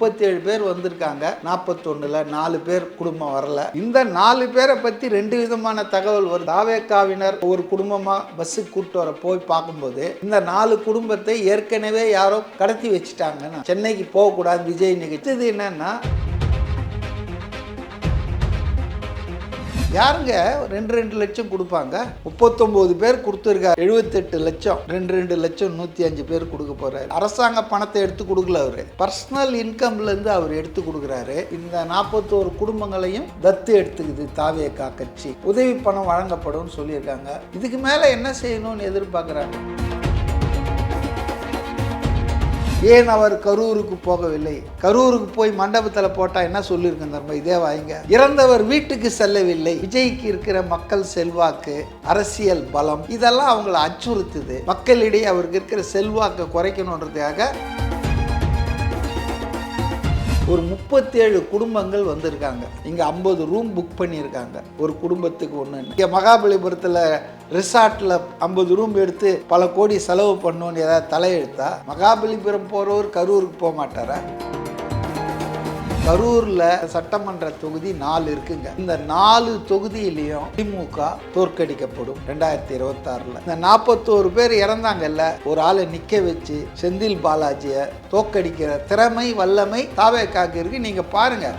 முப்பத்தி ஏழு பேர் வந்திருக்காங்க. நாற்பத்தொன்னுல நாலு பேர் குடும்பம் வரல. இந்த நாலு பேரை பற்றி ரெண்டு விதமான தகவல் ஒரு தாவேக்காவினர் ஒரு குடும்பமாக பஸ்ஸுக்கு கூப்பிட்டு வர போய் பார்க்கும்போது இந்த நாலு குடும்பத்தை ஏற்கனவே யாரோ கடத்தி வச்சுட்டாங்கன்னா. சென்னைக்கு போகக்கூடாது விஜய் நிகழ்ச்சி. இது என்னன்னா யாருங்க? ரெண்டு ரெண்டு லட்சம் கொடுப்பாங்க. முப்பத்தொம்போது பேர் கொடுத்துருக்காரு. எழுபத்தெட்டு லட்சம். ரெண்டு ரெண்டு லட்சம் நூற்றி அஞ்சு பேர் கொடுக்க போறாரு. அரசாங்க பணத்தை எடுத்து கொடுக்கல அவர். பர்சனல் இன்கம்லேருந்து அவர் எடுத்து கொடுக்குறாரு. இந்த நாற்பத்தோரு குடும்பங்களையும் தத்து எடுத்துக்குது தாவேக்கா கட்சி. உதவி பணம் வழங்கப்படும்னு சொல்லியிருக்காங்க. இதுக்கு மேலே என்ன செய்யணும்னு எதிர்பார்க்குறாங்க? ஏன் அவர் கரூருக்கு போகவில்லை? கரூருக்கு போய் மண்டபத்தில் போட்டால் என்ன சொல்லியிருக்கேன் தர்ம இதே வாங்க இறந்தவர் வீட்டுக்கு செல்லவில்லை. விஜய்க்கு இருக்கிற மக்கள் செல்வாக்கு அரசியல் பலம் இதெல்லாம் அவங்கள அச்சுறுத்துது. மக்களிடையே அவருக்கு இருக்கிற செல்வாக்கை குறைக்கணுன்றதுக்காக ஒரு முப்பத்தேழு குடும்பங்கள் வந்திருக்காங்க. இங்கே ஐம்பது ரூம் புக் பண்ணியிருக்காங்க. ஒரு குடும்பத்துக்கு ஒன்று இங்கே மகாபலிபுரத்தில் ரிசார்ட்டில் ஐம்பது ரூம் எடுத்து பல கோடி செலவு பண்ணணும்னு ஏதாவது தலையெழுத்தா? மகாபலிபுரம் போகிறவர் கரூருக்கு போக மாட்டாரா? கரூரில் சட்டமன்ற தொகுதி நாலு இருக்குங்க. இந்த நாலு தொகுதியிலையும் திமுக தோற்கடிக்கப்படும் ரெண்டாயிரத்தி இருபத்தாறில். இந்த நாற்பத்தோரு பேர் இறந்தாங்கல்ல ஒரு ஆளை நிற்க வச்சு செந்தில் பாலாஜியை தோற்கடிக்கிற திறமை வல்லமை தாவேக்காக்கு இருக்கு. நீங்கள் பாருங்கள்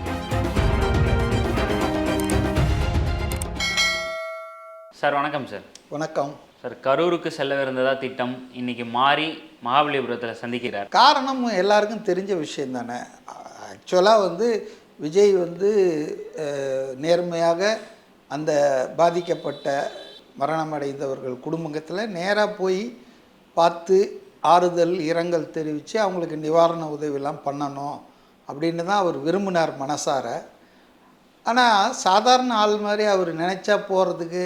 சார் வணக்கம் சார். வணக்கம். சார் கரூருக்கு செல்லவிருந்ததா திட்டம்? இன்னைக்கு மாறி மகாபலிபுரத்தில் சந்திக்கிறார். காரணம் எல்லாருக்கும் தெரிஞ்ச விஷயம் தானே. ஆக்சுவலாக வந்து விஜய் வந்து நேர்மையாக அந்த பாதிக்கப்பட்ட மரணமடைந்தவர்கள் குடும்பத்தில் நேராக போய் பார்த்து ஆறுதல் இரங்கல் தெரிவித்து அவங்களுக்கு நிவாரண உதவிலாம் பண்ணணும் அப்படின்னு தான் அவர் விரும்பினார் மனசார. ஆனால் சாதாரண ஆள் மாதிரி அவர் நினச்சா போகிறதுக்கு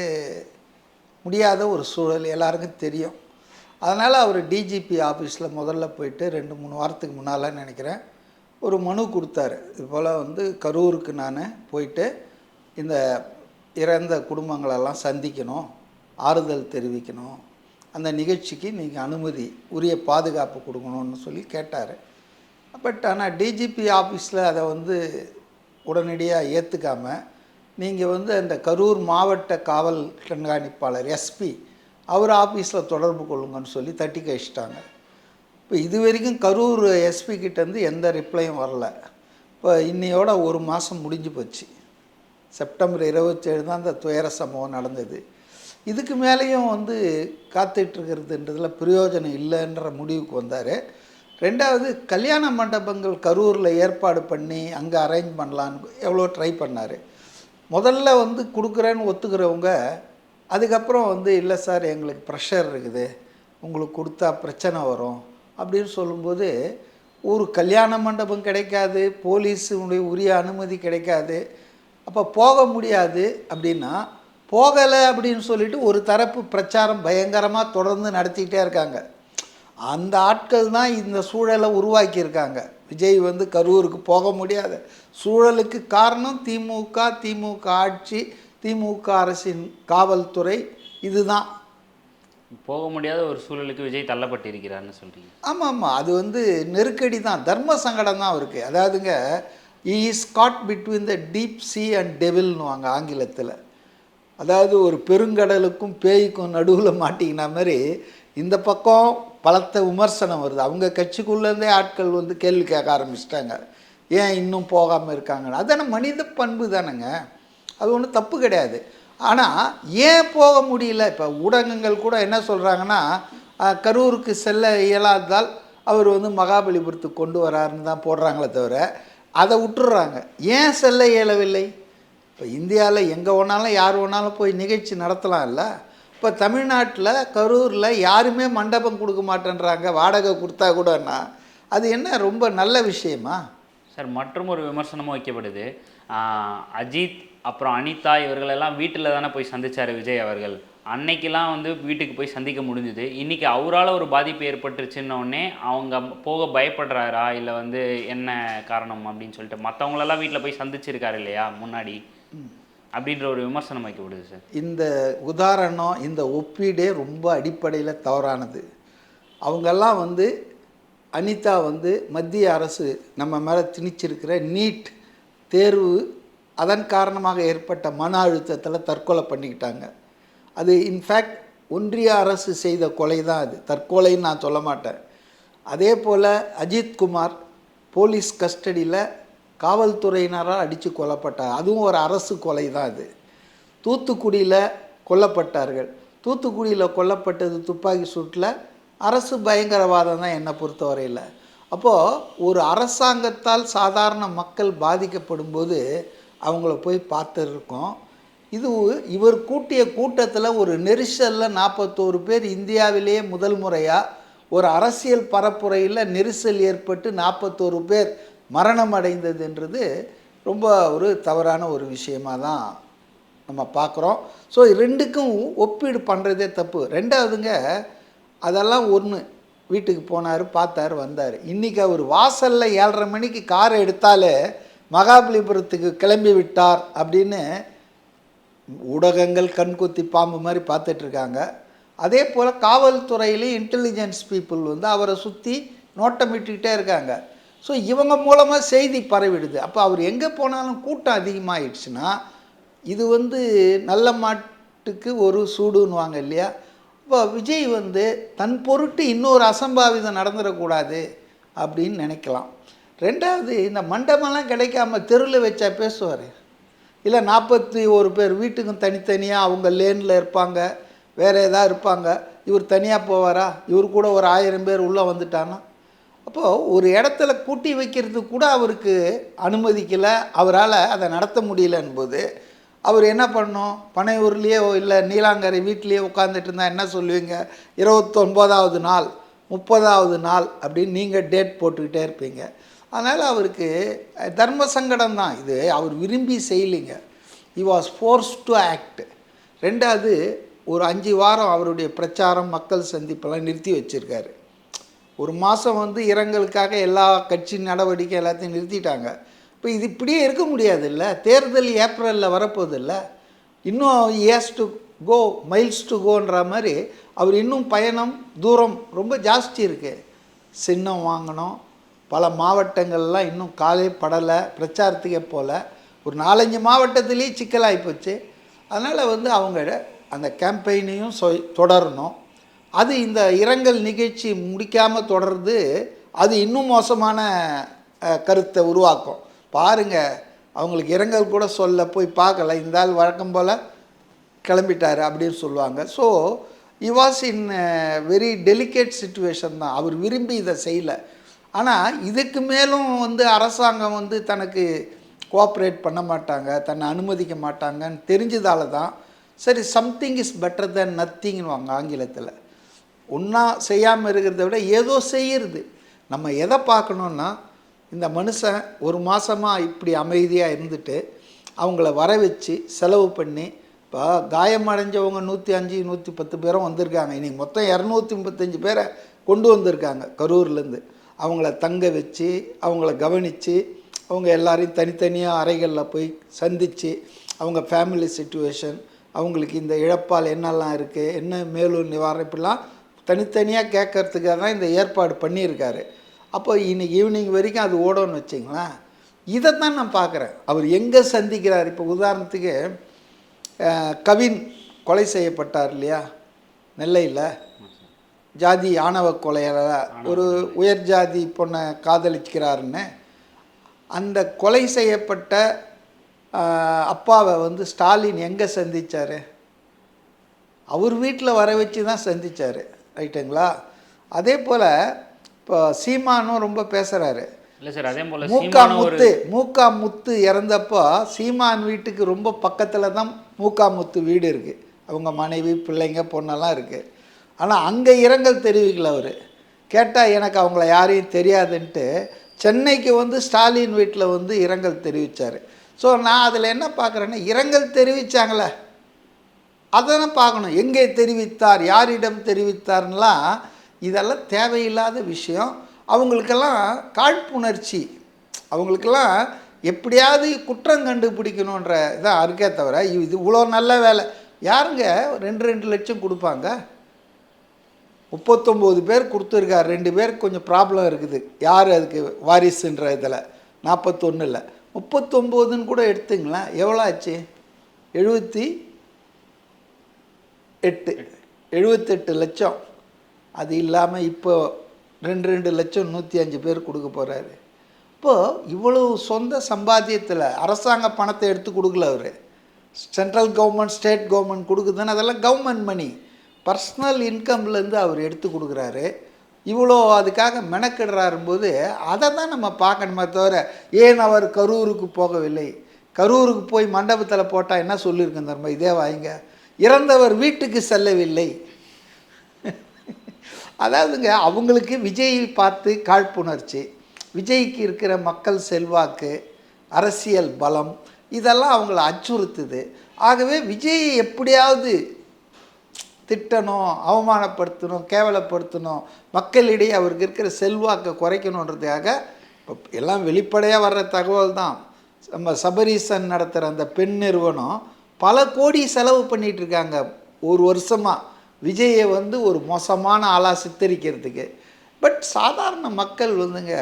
முடியாத ஒரு சூழல் எல்லாருக்கும் தெரியும். அதனால் அவர் டிஜிபி ஆஃபீஸில் முதல்ல போயிட்டு ரெண்டு மூணு வாரத்துக்கு முன்னால் நினைக்கிறேன். ஒரு மனு கொடுத்தாரு. இது போல் வந்து கரூருக்கு நான் போயிட்டு இந்த இறந்த குடும்பங்களெல்லாம் சந்திக்கணும் ஆறுதல் தெரிவிக்கணும். அந்த நிகழ்ச்சிக்கு நீங்கள் அனுமதி உரிய பாதுகாப்பு கொடுக்கணும்னு சொல்லி கேட்டார். பட் ஆனால் டிஜிபி ஆஃபீஸில் அதை வந்து உடனடியாக ஏற்றுக்காம நீங்கள் வந்து அந்த கரூர் மாவட்ட காவல் கண்காணிப்பாளர் எஸ்பி அவர் ஆஃபீஸில் தொடர்பு கொள்ளுங்கன்னு சொல்லி தட்டி கழிச்சிட்டாங்க இப்போ இது வரைக்கும் கரூர் எஸ்பி கிட்டேருந்து எந்த ரிப்ளையும் வரல. இப்போ இன்னையோட ஒரு மாதம் முடிஞ்சு போச்சு. செப்டம்பர் இருபத்தேழு தான் அந்த துயர சம்பவம் நடந்தது. இதுக்கு மேலேயும் வந்து காத்துட்ருக்கிறதுன்றதுல பிரயோஜனம் இல்லைன்ற முடிவுக்கு வந்தார். ரெண்டாவது கல்யாண மண்டபங்கள் கரூரில் ஏற்பாடு பண்ணி அங்கே அரேஞ்ச் பண்ணலான்னு எவ்வளோ ட்ரை பண்ணார். முதல்ல வந்து கொடுக்குறேன்னு ஒத்துக்கிறவங்க அதுக்கப்புறம் வந்து இல்லை சார் எங்களுக்கு ப்ரெஷர் இருக்குது. உங்களுக்கு கொடுத்தா பிரச்சனை வரும். அப்படின்னு சொல்லும்போது ஒரு கல்யாண மண்டபம் கிடைக்காது போலீஸுடைய உரிய அனுமதி கிடைக்காது அப்போ போக முடியாது அப்படின்னா போகலை அப்படின்னு சொல்லிட்டு ஒரு தரப்பு பிரச்சாரம் பயங்கரமாக தொடர்ந்து நடத்திக்கிட்டே இருக்காங்க. அந்த ஆட்கள் தான் இந்த சூழலை உருவாக்கியிருக்காங்க. விஜய் வந்து கரூருக்கு போக முடியாது. சூழலுக்கு காரணம் திமுக திமுக ஆட்சி திமுக அரசின் காவல்துறை இதுதான். போக முடியாத ஒரு சூழலுக்கு விஜய் தள்ளப்பட்டிருக்கிறார்னு சொல்கிறீங்க ஆமாம் ஆமாம் அது வந்து நெருக்கடி தான் தர்ம சங்கடம் தான் அவருக்கு. அதாவதுங்க is caught between the deep sea and டெவில்னுவாங்க ஆங்கிலத்தில். அதாவது ஒரு பெருங்கடலுக்கும் பேய்க்கும் நடுவில் மாட்டிக்கின மாதிரி இந்த பக்கம் பலத்த விமர்சனம் வருது. அவங்க கட்சிக்குள்ளேருந்தே ஆட்கள் வந்து கேள்வி கேட்க ஆரம்பிச்சிட்டாங்க. ஏன் இன்னும் போகாமல் இருக்காங்கன்னு? அதான மனித பண்பு தானேங்க. அது ஒன்றும் தப்பு கிடையாது. ஆனால் ஏன் போக முடியல? இப்போ ஊடகங்கள் கூட என்ன சொல்கிறாங்கன்னா கரூருக்கு செல்ல இயலாததால் அவர் வந்து மகாபலிபுரத்துக்கு கொண்டு வராருன்னு தான் போடுறாங்களே தவிர அதை விட்டுடுறாங்க. ஏன் செல்ல இயலவில்லை? இப்போ இந்தியாவில் எங்கே வேணாலும் யார் வேணாலும் போய் நிகழ்ச்சி நடத்தலாம் இல்லை இப்போ தமிழ்நாட்டில் கரூரில் யாருமே மண்டபம் கொடுக்க மாட்டேன்றாங்க. வாடகை கொடுத்தா கூடன்னா அது என்ன ரொம்ப நல்ல விஷயமா? சார் மற்றும் ஒரு விமர்சனமும் வைக்கப்படுது. அஜித் அப்புறம் அனிதா இவர்களெல்லாம் வீட்டில் தானே போய் சந்திச்சார் விஜய் அவர்கள். அன்னைக்கெலாம் வந்து வீட்டுக்கு போய் சந்திக்க முடிஞ்சுது. இன்றைக்கி அவரால் ஒரு பாதிப்பு ஏற்பட்டுருச்சுன்னொடனே அவங்க போக பயப்படுறாரா? இல்லை வந்து என்ன காரணம் அப்படின்னு சொல்லிட்டு மற்றவங்களெல்லாம் வீட்டில் போய் சந்திச்சிருக்காரு இல்லையா முன்னாடி? அப்படின்ற ஒரு விமர்சனம் வைக்கப்படுது சார். இந்த உதாரணம் இந்த ஒப்பீடே ரொம்ப அடிப்படையில் தவறானது. அவங்கெல்லாம் வந்து அனிதா வந்து மத்திய அரசு நம்ம மேலே திணிச்சிருக்கிற நீட் தேர்வு அதன் காரணமாக ஏற்பட்ட மன அழுத்தத்தில் தற்கொலை பண்ணிக்கிட்டாங்க. அது இன்ஃபேக்ட் ஒன்றிய அரசு செய்த கொலை தான் அது. தற்கொலைன்னு நான் சொல்ல மாட்டேன். அதே போல் அஜித் குமார் போலீஸ் கஸ்டடியில் காவல்துறையினரால் அடித்து கொல்லப்பட்டார். அதுவும் ஒரு அரசு கொலை தான் அது. தூத்துக்குடியில் கொல்லப்பட்டார்கள். தூத்துக்குடியில் கொல்லப்பட்டது துப்பாக்கி சூட்டில் அரசு பயங்கரவாதம் தான் என்னை பொறுத்தவரையில். அப்போது ஒரு அரசாங்கத்தால் சாதாரண மக்கள் பாதிக்கப்படும் போது அவங்கள போய் பார்த்துருக்கோம். இது இவர் கூட்டிய கூட்டத்தில் ஒரு நெரிசலில் நாற்பத்தோரு பேர் இந்தியாவிலேயே முதல் முறையாக ஒரு அரசியல் பரப்புரையில் நெரிசல் ஏற்பட்டு நாற்பத்தோரு பேர் மரணம் அடைந்ததுன்றது ரொம்ப ஒரு தவறான ஒரு விஷயமாக தான் நம்ம பார்க்குறோம் ஸோ ரெண்டுக்கும் ஒப்பீடு பண்ணுறதே தப்பு. ரெண்டாவதுங்க அதெல்லாம் ஒன்று வீட்டுக்கு போனார் பார்த்தார் வந்தார். இன்றைக்கி அவர் வாசலில் ஏழரை மணிக்கு காரை எடுத்தாலே மகாபலிபுரத்துக்கு கிளம்பி விட்டார் அப்படின்னு ஊடகங்கள் கண்குத்தி பாம்பு மாதிரி பார்த்துட்ருக்காங்க அதே போல் காவல்துறையிலையும் இன்டெலிஜென்ஸ் பீப்புள் வந்து அவரை சுற்றி நோட்டமிட்டுக்கிட்டே இருக்காங்க. ஸோ இவங்க மூலமாக செய்தி பரவிடுது. அப்போ அவர் எங்கே போனாலும் கூட்டம் அதிகமாகிடுச்சுன்னா இது வந்து நல்ல மாட்டுக்கு ஒரு சூடுன்னுவாங்க இல்லையா? இப்போ விஜய் வந்து தன் பொருட்டு இன்னொரு அசம்பாவிதம் நடந்துடக்கூடாது அப்படின்னு நினைக்கலாம். ரெண்டாவது இந்த மண்டபம்லாம் கிடைக்காம தெருவில் வச்சா பேசுவார். இல்லை நாற்பத்தி ஒரு பேர் வீட்டுக்கும் தனித்தனியாக அவங்க லேனில் இருப்பாங்க வேறு ஏதாவது இருப்பாங்க. இவர் தனியாக போவாரா? இவர் கூட ஒரு ஆயிரம் பேர் உள்ளே வந்துட்டானா? அப்போது ஒரு இடத்துல கூட்டி வைக்கிறது கூட அவருக்கு அனுமதிக்கலை. அவரால் அதை நடத்த முடியலன்போது அவர் என்ன பண்ணோம் பனையூர்லேயே இல்லை நீலாங்கரை வீட்லேயே உட்காந்துட்டு இருந்தால் என்ன சொல்லுவீங்க? இருபத்தொன்பதாவது நாள் முப்பதாவது நாள் அப்படின்னு நீங்கள் டேட் போட்டுக்கிட்டே இருப்பீங்க. அதனால் அவருக்கு தர்ம சங்கடம் தான் இது அவர் விரும்பி செய்யலிங்க. He was forced to act ரெண்டாவது ஒரு அஞ்சு வாரம் அவருடைய பிரச்சாரம் மக்கள் சந்திப்பெல்லாம் நிறுத்தி வச்சுருக்காரு. ஒரு மாதம் வந்து இரங்கலுக்காக எல்லா கட்சி நடவடிக்கை எல்லாத்தையும் நிறுத்திட்டாங்க. இப்போ இது இப்படியே இருக்க முடியாது இல்லை தேர்தல் ஏப்ரலில் வரப்போகுது இல்லை இன்னும் has to go miles to கோன்ற மாதிரி அவர் இன்னும் பயணம் தூரம் ரொம்ப ஜாஸ்தி இருக்குது சின்னம் வாங்கணும் பல மாவட்டங்கள்லாம் இன்னும் காலே படலை பிரச்சாரத்துக்கே போல். ஒரு நாலஞ்சு மாவட்டத்திலேயே சிக்கலாகி போச்சு. அதனால் வந்து அவங்க அந்த கேம்பெயினையும் சொ தொடரணும். அது இந்த இரங்கல் நிகழ்ச்சி முடிக்காமல் தொடர்றது அது இன்னும் மோசமான கருத்தை உருவாக்கும். பாருங்க அவங்களுக்கு இரங்கல் கூட சொல்ல போய் பார்க்கல. இந்த ஆள் வழக்கம் போல் கிளம்பிட்டார் அப்படின்னு சொல்லுவாங்க. So he was in very delicate situation தான். அவர் விரும்பி இதை செய்யலை. ஆனால் இதுக்கு மேலும் வந்து அரசாங்கம் வந்து தனக்கு கோஆப்ரேட் பண்ண மாட்டாங்க தன்னை அனுமதிக்க மாட்டாங்கன்னு தெரிஞ்சதால தான் சரி சம்திங் இஸ் பெட்டர் தென் நத்திங்னுவாங்க ஆங்கிலத்தில். ஒன்றா செய்யாமல் இருக்கிறத விட ஏதோ செய்யறது. நம்ம எதை பார்க்கணுன்னா இந்த மனுஷன் ஒரு மாதமாக இப்படி அமைதியாக இருந்துட்டு அவங்கள வர வச்சு செலவு பண்ணி இப்போ காயமடைஞ்சவங்க நூற்றி அஞ்சு நூற்றி பத்து பேரும் வந்திருக்காங்க. இன்றைக்கி மொத்தம் இரநூத்தி முப்பத்தஞ்சு பேரை கொண்டு வந்திருக்காங்க கரூர்லேருந்து அவங்கள தங்க வச்சு அவங்கள கவனித்து அவங்க எல்லாரையும் தனித்தனியாக அறைகளில் போய் சந்தித்து அவங்க ஃபேமிலி சுச்சுவேஷன் அவங்களுக்கு இந்த இழப்பால் என்னெல்லாம் இருக்குது என்ன மேலும் நிவாரணம் இப்படிலாம் தனித்தனியாக கேட்கறதுக்காக தான் இந்த ஏற்பாடு பண்ணியிருக்காரு. அப்போ இன்னைக்கு ஈவினிங் வரைக்கும் அது ஓடணும்னு வச்சிங்களேன். இதை தான் நான் பார்க்குறேன். அவர் எங்கே சந்திக்கிறார்? இப்போ உதாரணத்துக்கு கவின் கொலை செய்யப்பட்டார் இல்லையா? நெல்லையில். ஜாதி ஆணவ கொலையால் ஒரு உயர் ஜாதி பொண்ணை காதலிக்கிறாருன்னு அந்த கொலை செய்யப்பட்ட அப்பாவை வந்து ஸ்டாலின் எங்கே சந்திச்சார்? அவர் வீட்டில் வர வச்சு தான் சந்திச்சார் ரைட்டுங்களா? அதே போல் இப்போ சீமானும் ரொம்ப பேசுகிறாரு மூக்கா முத்து மூக்கா முத்து இறந்தப்போ சீமான் வீட்டுக்கு ரொம்ப பக்கத்தில் தான் மூக்கா முத்து வீடு இருக்குது அவங்க மனைவி பிள்ளைங்க பொண்ணெல்லாம் இருக்குது ஆனால் அங்கே இரங்கல் தெரிவிக்கல அவர். கேட்டால் எனக்கு அவங்கள யாரையும் தெரியாதுன்ட்டு சென்னைக்கு வந்து ஸ்டாலின் வீட்டில் வந்து இரங்கல் தெரிவித்தார் ஸோ நான் அதில் என்ன பார்க்குறேன்னா இரங்கல் தெரிவித்தாங்களே அதான பார்க்கணும் எங்கே தெரிவித்தார்? யாரிடம் தெரிவித்தார்லாம் இதெல்லாம் தேவையில்லாத விஷயம். அவங்களுக்கெல்லாம் காழ்ப்புணர்ச்சி. அவங்களுக்கெல்லாம் எப்படியாவது குற்றம் கண்டுபிடிக்கணுன்ற இதான் இருக்கே தவிர இது இவ்வளோ நல்ல வேலை. யாருங்க? ரெண்டு ரெண்டு லட்சம் கொடுப்பாங்க. முப்பத்தொம்போது பேர் கொடுத்துருக்காரு. ரெண்டு பேருக்கு கொஞ்சம் ப்ராப்ளம் இருக்குது. யார் அதுக்கு வாரிசுன்ற இதில்? நாற்பத்தொன்னில் முப்பத்தொம்போதுன்னு கூட எடுத்துங்களேன். எவ்வளோ ஆச்சு? எழுபத்தி எட்டு. எழுபத்தெட்டு லட்சம். அது இல்லாமல் இப்போ ரெண்டு ரெண்டு லட்சம் நூற்றி அஞ்சு பேர் கொடுக்க போகிறாரு இப்போது இவ்வளவு சொந்த சம்பாத்தியத்தில் அரசாங்க பணத்தை எடுத்து கொடுக்கல அவர். சென்ட்ரல் கவர்மெண்ட் ஸ்டேட் கவர்மெண்ட் கொடுக்குதுன்னு அதெல்லாம் கவர்மெண்ட் மணி பர்சனல் இன்கம்லேருந்து அவர் எடுத்து கொடுக்குறாரு. இவ்வளோ அதுக்காக மெனக்கிடுறாரும்போது அதை தான் நம்ம பார்க்கணுமே தவிர ஏன் அவர் கரூருக்கு போகவில்லை? கரூருக்கு போய் மண்டபத்தில் போட்டால் என்ன சொல்லியிருக்கேன் தர்ம இதே வாங்க இறந்தவர் வீட்டுக்கு செல்லவில்லை. அதாவதுங்க அவங்களுக்கு விஜய் பார்த்து காழ்ப்புணர்ச்சி. விஜய்க்கு இருக்கிற மக்கள் செல்வாக்கு அரசியல் பலம் இதெல்லாம் அவங்கள அச்சுறுத்துது. ஆகவே விஜய் எப்படியாவது திட்டணும் அவமானப்படுத்தணும் கேவலப்படுத்தணும் மக்களிடையே அவருக்கு இருக்கிற செல்வாக்கை குறைக்கணுன்றதுக்காக இப்போ எல்லாம் வெளிப்படையாக வர்ற தகவல் தான் நம்ம சபரீசன் நடத்துகிற அந்த பெண் நிறுவனம் பல கோடி செலவு பண்ணிகிட்ருக்காங்க இருக்காங்க. ஒரு வருஷமாக விஜயை வந்து ஒரு மோசமான ஆளாக சித்தரிக்கிறதுக்கு. பட் சாதாரண மக்கள் வந்துங்க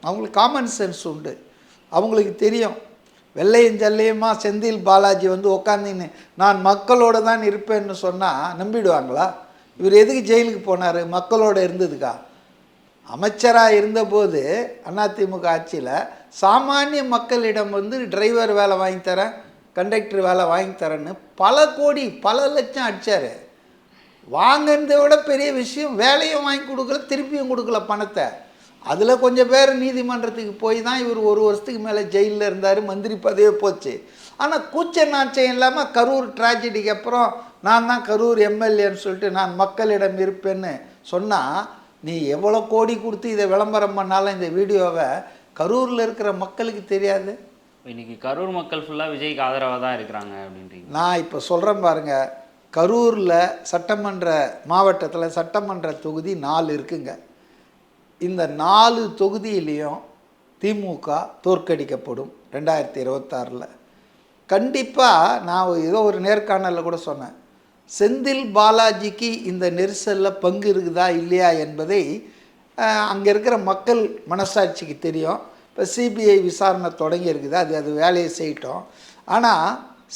அவங்களுக்கு காமன் சென்ஸ் உண்டு. அவங்களுக்கு தெரியும். வெள்ளையும் ஜல்லையுமா செந்தில் பாலாஜி வந்து உட்காந்துன்னு நான் மக்களோட தான் இருப்பேன்னு சொன்னால் நம்பிடுவாங்களா? இவர் எதுக்கு ஜெயிலுக்கு போனார்? மக்களோட இருந்ததுக்கா? அமைச்சராக இருந்தபோது அதிமுக ஆட்சியில் சாமானிய மக்களிடம் வந்து டிரைவர் வேலை வாங்கி தரேன் கண்டக்டர் வேலை வாங்கி தரேன்னு பல கோடி பல லட்சம் அடிச்சார். வாங்கினதை விட பெரிய விஷயம் வேலையும் வாங்கி கொடுக்கல திருப்பியும் கொடுக்கல பணத்தை. அதில் கொஞ்சம் பேர் நீதிமன்றத்துக்கு போய் தான் இவர் ஒரு வருஷத்துக்கு மேலே ஜெயிலில் இருந்தார் மந்திரி பதவியே போச்சு. ஆனால் கூச்ச நாச்சம் இல்லாமல் கரூர் ட்ராஜடிக்கு அப்புறம் நான் தான் கரூர் எம்எல்ஏன்னு சொல்லிட்டு நான் மக்களிடம் இருப்பேன்னு சொன்னால் நீ எவ்வளோ கோடி கொடுத்து இதை விளம்பரம் பண்ணாலும் இந்த வீடியோவை கரூரில் இருக்கிற மக்களுக்கு தெரியாது? இன்னைக்கு கரூர் மக்கள் ஃபுல்லாக விஜய்க்கு ஆதரவாக தான் இருக்கிறாங்க அப்படின்றீங்க. நான் இப்போ சொல்கிறேன் பாருங்க கரூரில் சட்டமன்ற மாவட்டத்தில் சட்டமன்ற தொகுதி நாலு இருக்குங்க. இந்த நாலு தொகுதியிலையும் திமுக தோற்கடிக்கப்படும் ரெண்டாயிரத்தி இருபத்தாறில். கண்டிப்பாக நான் ஏதோ ஒரு நேர்காணலில் கூட சொன்னேன். செந்தில் பாலாஜிக்கு இந்த நெரிசலில் பங்கு இருக்குதா இல்லையா என்பதை அங்கே இருக்கிற மக்கள் மனசாட்சிக்கு தெரியும். இப்போ சிபிஐ விசாரணை தொடங்கி இருக்குது அது அது வேலையை செய்யட்டும். ஆனால்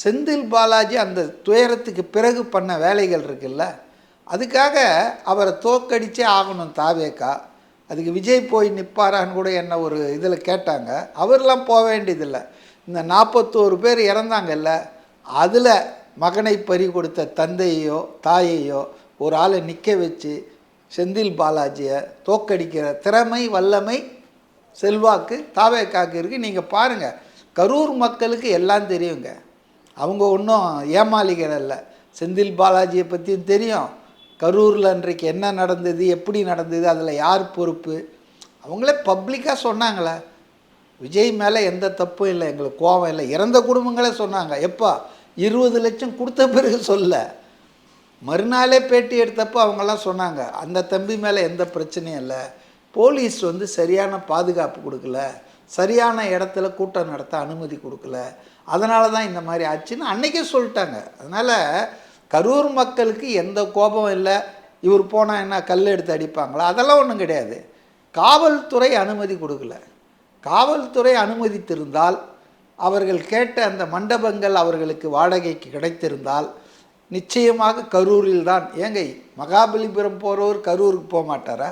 செந்தில் பாலாஜி அந்த துயரத்துக்கு பிறகு பண்ண வேலைகள் இருக்குல்ல அதுக்காக அவரை தோக்கடிச்சே ஆகணும் தாவேக்கா. அதுக்கு விஜய் போய் நிற்பாரான்னு கூட என்ன ஒரு இதில் கேட்டாங்க. அவர்லாம் போக வேண்டியதில்லை. இந்த நாற்பத்தோரு பேர் இறந்தாங்கல்ல அதில் மகனை பறி கொடுத்த தந்தையோ தாயையோ ஒரு ஆளை நிற்க வச்சு செந்தில் பாலாஜியை தோக்கடிக்கிற திறமை வல்லமை செல்வாக்கு தாவேக்காக்கு இருக்குது நீங்கள் பாருங்கள் கரூர் மக்களுக்கு எல்லாம் தெரியுங்க. அவங்க ஒன்றும் ஏமாளிகள் இல்லை செந்தில் பாலாஜியை பற்றியும் தெரியும். கரூரில் அன்றைக்கு என்ன நடந்தது எப்படி நடந்தது அதில் யார் பொறுப்பு? அவங்களே பப்ளிக்காக சொன்னாங்களே. விஜய் மேலே எந்த தப்பும் இல்லை எங்களுக்கு கோபம் இல்லை. இறந்த குடும்பங்களே சொன்னாங்க. எப்பா இருபது லட்சம் கொடுத்த பிறகு சொல்ல. மறுநாளே பேட்டி எடுத்தப்போ அவங்கெல்லாம் சொன்னாங்க அந்த தம்பி மேலே எந்த பிரச்சனையும் இல்லை. போலீஸ் வந்து சரியான பாதுகாப்பு கொடுக்கல. சரியான இடத்துல கூட்டம் நடத்த அனுமதி கொடுக்கல. அதனால தான் இந்த மாதிரி ஆச்சுன்னு அன்றைக்கே சொல்லிட்டாங்க. அதனால் கரூர் மக்களுக்கு எந்த கோபம் இல்லை. இவர் போனால் என்ன கல் எடுத்து அடிப்பாங்களா? அதெல்லாம் ஒன்றும் கிடையாது. காவல்துறை அனுமதி கொடுக்கல. காவல்துறை அனுமதித்திருந்தால் அவர்கள் கேட்ட அந்த மண்டபங்கள் அவர்களுக்கு வாடகைக்கு கிடைத்திருந்தால் நிச்சயமாக கரூரில் தான் ஏங்க மகாபலிபுரம் போகிறவர் கரூருக்கு போக மாட்டாரா?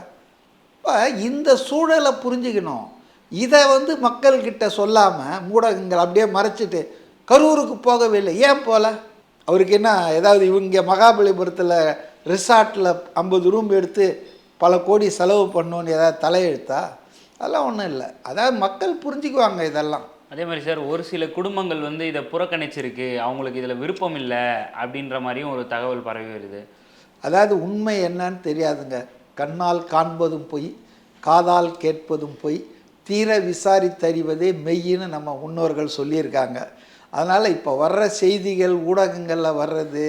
இப்போ இந்த சூழலை புரிஞ்சுக்கணும். இதை வந்து மக்கள்கிட்ட சொல்லாமல் ஊடகங்கள் அப்படியே மறைச்சிட்டு கரூருக்கு போகவே இல்லை. ஏன் போகல அவருக்கு என்ன ஏதாவது இவங்க மகாபலிபுரத்தில் ரிசார்ட்டில் ஐம்பது ரூம் எடுத்து பல கோடி செலவு பண்ணணுன்னு ஏதாவது தலையெழுத்தா? அதெல்லாம் ஒன்றும் இல்லை. அதாவது மக்கள் புரிஞ்சுக்குவாங்க இதெல்லாம். அதே மாதிரி சார் ஒரு சில குடும்பங்கள் வந்து இதை புறக்கணிச்சிருக்கு. அவங்களுக்கு இதில் விருப்பம் இல்லை அப்படின்ற மாதிரியும் ஒரு தகவல் பரவி வருது. அதாவது உண்மை என்னன்னு தெரியாதுங்க. கண்ணால் காண்பதும் பொய் காதால் கேட்பதும் பொய் தீர விசாரித்தறிவதே மெய்யின்னு நம்ம முன்னோர்கள் சொல்லியிருக்காங்க. அதனால் இப்போ வர்ற செய்திகள் ஊடகங்களில் வர்றது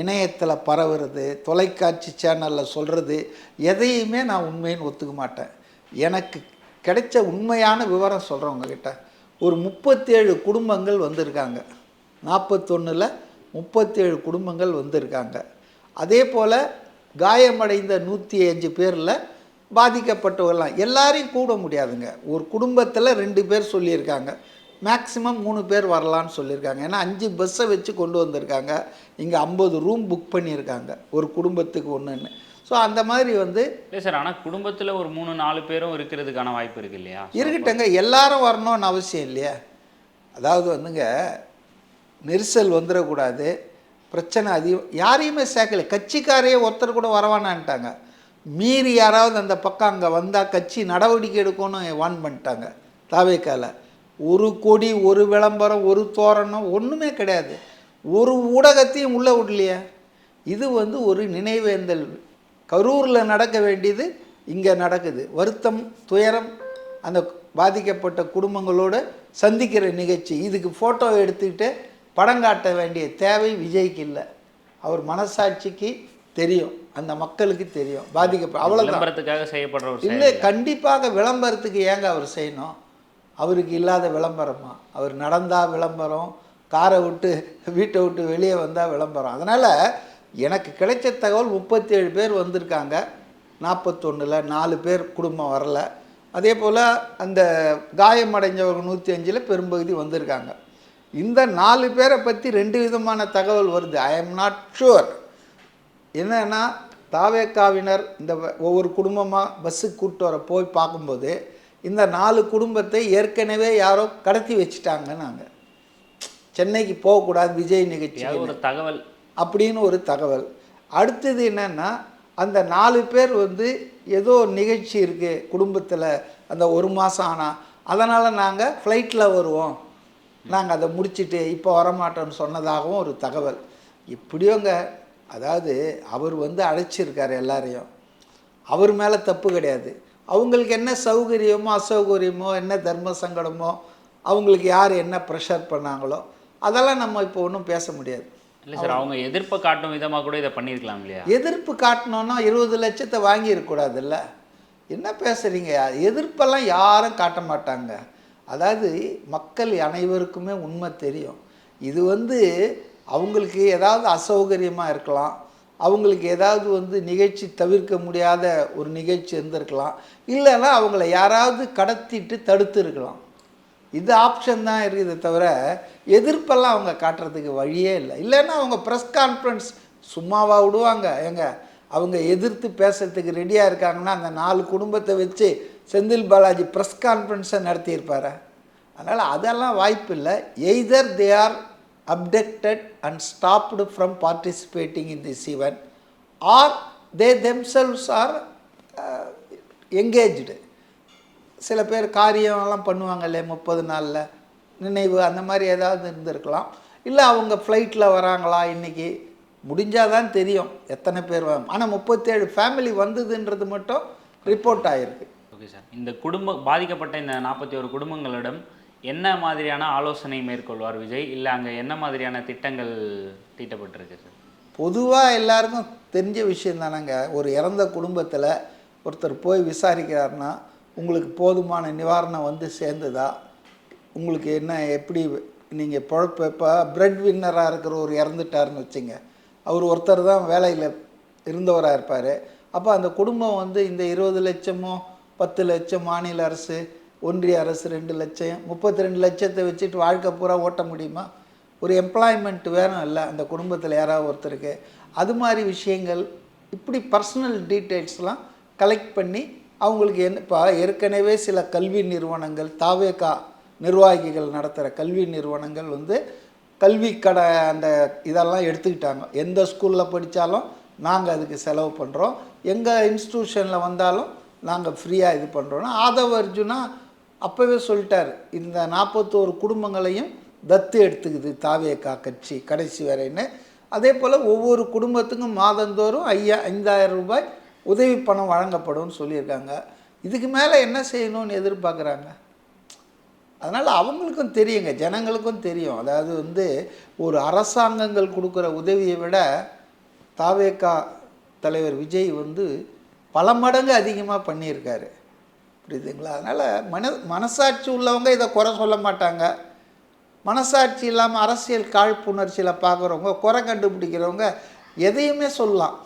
இணையத்தில் பரவுறது தொலைக்காட்சி சேனலில் சொல்கிறது எதையுமே நான் உண்மைன்னு ஒத்துக்க மாட்டேன். எனக்கு கிடைச்ச உண்மையான விவரம் சொல்கிறேன் உங்ககிட்ட ஒரு முப்பத்தேழு குடும்பங்கள் வந்திருக்காங்க. நாற்பத்தொன்னில் முப்பத்தேழு குடும்பங்கள் வந்திருக்காங்க. அதே போல் காயமடைந்த நூற்றி அஞ்சு பேரில் பாதிக்கப்பட்டவர்கள்லாம் எல்லாரையும் கூட முடியாதுங்க. ஒரு குடும்பத்தில் ரெண்டு பேர் சொல்லியிருக்காங்க. மேக்ஸிமம் மூணு பேர் வரலான்னு சொல்லியிருக்காங்க. ஏன்னா அஞ்சு பஸ்ஸை வச்சு கொண்டு வந்திருக்காங்க. இங்கே ஐம்பது ரூம் புக் பண்ணியிருக்காங்க. ஒரு குடும்பத்துக்கு ஒன்றுன்னு ஸோ அந்த மாதிரி வந்து இல்லை சார் ஆனால் குடும்பத்தில் ஒரு மூணு நாலு பேரும் இருக்கிறதுக்கான வாய்ப்பு இருக்கு இல்லையா? இருக்கட்டுங்க எல்லாரும் வரணும்னு அவசியம் இல்லையா. அதாவது வந்துங்க நெரிசல் வந்துடக்கூடாது. பிரச்சனை அதிகம் யாரையுமே சேர்க்கல. கட்சிக்காரையே ஒருத்தர் கூட வரவானான்ட்டாங்க. மீறி யாராவது அந்த பக்கம் அங்கே வந்தால் கட்சி நடவடிக்கை எடுக்கணும்னு வான் பண்ணிட்டாங்க. தாவேக்கால. ஒரு கொடி ஒரு விளம்பரம் ஒரு தோரணம் ஒன்றுமே கிடையாது. ஒரு ஊடகத்தையும் உள்ளே விடலையே. இது வந்து ஒரு நினைவேந்தல். கரூரில் நடக்க வேண்டியது இங்கே நடக்குது. வருத்தம் துயரம் அந்த பாதிக்கப்பட்ட குடும்பங்களோடு சந்திக்கிற நிகழ்ச்சி. இதுக்கு ஃபோட்டோ எடுத்துக்கிட்டு படம் காட்ட வேண்டிய தேவை விஜய்க்கு இல்லை. அவர் மனசாட்சிக்கு தெரியும். அந்த மக்களுக்கு தெரியும். பாதிக்கப்பட்ட அவ்வளோதான் விளம்பரத்துக்காக செய்யப்படுற இல்லை கண்டிப்பாக விளம்பரத்துக்கு ஏங்க அவர் செய்யணும்? அவருக்கு இல்லாத விளம்பரமா? அவர் நடந்தால் விளம்பரம் காரை விட்டு வீட்டை விட்டு வெளியே வந்தால் விளம்பரம். அதனால் எனக்கு கிடைச்ச தகவல் முப்பத்தேழு பேர் வந்திருக்காங்க. நாற்பத்தொன்னில் நாலு பேர் குடும்பம் வரல. அதே போல் அந்த காயமடைஞ்சவங்க நூற்றி அஞ்சில் பெரும்பகுதி வந்திருக்காங்க. இந்த நாலு பேரை பற்றி ரெண்டு விதமான தகவல் வருது. ஐ எம் நாட் ஷுவர் என்னென்னா தாவேக்காவினர் இந்த வ- ஒவ்வொரு குடும்பமாக பஸ்ஸுக்கு கூப்பிட்டு வர போய் பார்க்கும்போது இந்த நாலு குடும்பத்தை ஏற்கனவே யாரோ கடத்தி வச்சுட்டாங்க நாங்கள் சென்னைக்கு போகக்கூடாது விஜய் நிகழ்ச்சி ஒரு தகவல். அப்படின்னு ஒரு தகவல். அடுத்தது என்னன்னா அந்த நாலு பேர் வந்து ஏதோ நிகழ்ச்சி இருக்குது குடும்பத்தில் அந்த ஒரு மாதம் ஆனால் அதனால் நாங்கள் ஃப்ளைட்டில் வருவோம். நாங்கள் அதை முடிச்சிட்டு இப்போ வரமாட்டோம்னு சொன்னதாகவும் ஒரு தகவல். இப்படியோங்க அதாவது அவர் வந்து அழைச்சிருக்காரு எல்லாரையும். அவர் மேலே தப்பு கிடையாது. அவங்களுக்கு என்ன சௌகரியமோ அசௌகரியமோ என்ன தர்ம சங்கடமோ அவங்களுக்கு யார் என்ன ப்ரெஷர் பண்ணாங்களோ அதெல்லாம் நம்ம இப்போ ஒன்றும் பேச முடியாது. இல்லை சார் அவங்க எதிர்ப்பை காட்டும் விதமாக கூட இதை பண்ணியிருக்கலாம் இல்லையா? எதிர்ப்பு காட்டணும்னா இருபது லட்சத்தை வாங்கியிருக்கக்கூடாதுல்ல. என்ன பேசுகிறீங்க எதிர்ப்பெல்லாம் யாரும் காட்ட மாட்டாங்க. அதாவது மக்கள் அனைவருக்குமே உண்மை தெரியும். இது வந்து அவங்களுக்கு ஏதாவது அசௌகரியமாக இருக்கலாம். அவங்களுக்கு ஏதாவது வந்து நிகழ்ச்சி தவிர்க்க முடியாத ஒரு நிகழ்ச்சி இருந்திருக்கலாம். இல்லைன்னா அவங்கள யாராவது கடத்திட்டு தடுத்து இருக்கலாம். இது ஆப்ஷன் தான் இருக்குது தவிர எதிர்ப்பெல்லாம் அவங்க காட்டுறதுக்கு வழியே இல்லை. இல்லைன்னா அவங்க ப்ரெஸ் கான்ஃபரன்ஸ் சும்மாவாக விடுவாங்க. ஏங்க அவங்க எதிர்த்து பேசுறதுக்கு ரெடியாக இருக்காங்கன்னா அந்த நாலு குடும்பத்தை வச்சு செந்தில் பாலாஜி ப்ரெஸ் கான்ஃபரன்ஸை நடத்தியிருப்பார். அதனால் அதெல்லாம் வாய்ப்பு இல்லை. Either they are abducted and stopped from participating in this event or they themselves are engaged சில பேர் காரியம்லாம் பண்ணுவாங்க இல்லையா முப்பது நாளில் நினைவு அந்த மாதிரி ஏதாவது இருந்திருக்கலாம். இல்லை அவங்க ஃப்ளைட்டில் வராங்களா இன்றைக்கி முடிஞ்சால் தான் தெரியும் எத்தனை பேர் ஆனால் முப்பத்தேழு ஃபேமிலி வந்ததுன்றது மட்டும் ரிப்போர்ட் ஆகிருக்கு ஓகே சார் இந்த குடும்ப பாதிக்கப்பட்ட இந்த நாற்பத்தி ஒரு குடும்பங்களிடம் என்ன மாதிரியான ஆலோசனை மேற்கொள்வார் விஜய்? இல்லை அங்கே என்ன மாதிரியான திட்டங்கள் தீட்டப்பட்டிருக்கு சார்? பொதுவாக எல்லாருக்கும் தெரிஞ்ச விஷயம் தானேங்க. ஒரு இறந்த குடும்பத்தில் ஒருத்தர் போய் விசாரிக்கிறாருன்னா உங்களுக்கு போதுமான நிவாரணம் வந்து சேர்ந்ததா? உங்களுக்கு என்ன எப்படி நீங்கள் பொழப்பு இப்போ பிரெட் வின்னராக இருக்கிற ஒரு இறந்துட்டாருன்னு வச்சுங்க. அவர் ஒருத்தர் தான் வேலையில் இருந்தவராக இருப்பார். அப்போ அந்த குடும்பம் வந்து இந்த இருபது லட்சமோ பத்து லட்சம் மாநில அரசு ஒன்றிய அரசு ரெண்டு லட்சம் முப்பத்தி ரெண்டு லட்சத்தை வச்சுட்டு வாழ்க்கை பூரா ஓட்ட முடியுமா? ஒரு எம்ப்ளாய்மெண்ட் வேணும் இல்லை அந்த குடும்பத்தில் யாராவது ஒருத்தருக்கு. அது மாதிரி விஷயங்கள் இப்படி பர்சனல் டீட்டெயில்ஸ்லாம் கலெக்ட் பண்ணி அவங்களுக்கு என்ன இப்போ ஏற்கனவே சில கல்வி நிறுவனங்கள் தாவேகா நிர்வாகிகள் நடத்துகிற கல்வி நிறுவனங்கள் வந்து கல்வி கடை அந்த இதெல்லாம் எடுத்துக்கிட்டாங்க. எந்த ஸ்கூலில் படித்தாலும் நாங்கள் அதுக்கு செலவு பண்ணுறோம் எங்கள் இன்ஸ்டியூஷனில் வந்தாலும் நாங்கள் ஃப்ரீயாக இது பண்ணுறோன்னா ஆதவ அர்ஜுனா அப்போவே சொல்லிட்டார் இந்த நாற்பத்தோரு குடும்பங்களையும் தத்து எடுத்துக்குது தாவேக்கா கட்சி கடைசி வரைன்னு. அதே போல் ஒவ்வொரு குடும்பத்துக்கும் மாதந்தோறும் ஐயா ஐந்தாயிரம் ரூபாய் உதவி பணம் வழங்கப்படும்னு சொல்லியிருக்காங்க. இதுக்கு மேலே என்ன செய்யணும்னு எதிர்பார்க்குறாங்க? அதனால் அவங்களுக்கும் தெரியுங்க ஜனங்களுக்கும் தெரியும். அதாவது வந்து ஒரு அரசாங்கங்கள் கொடுக்குற உதவியை விட தாவேக்கா தலைவர் விஜய் வந்து பல மடங்கு அதிகமாக பண்ணியிருக்காரு. புரியுதுங்களா? அதனால் மன மனசாட்சி உள்ளவங்க இதை குறை சொல்ல மாட்டாங்க. மனசாட்சி இல்லாமல் அரசியல் காழ்ப்புணர்ச்சியில் பார்க்குறவங்க குறை கண்டுபிடிக்கிறவங்க எதையுமே சொல்லலாம்.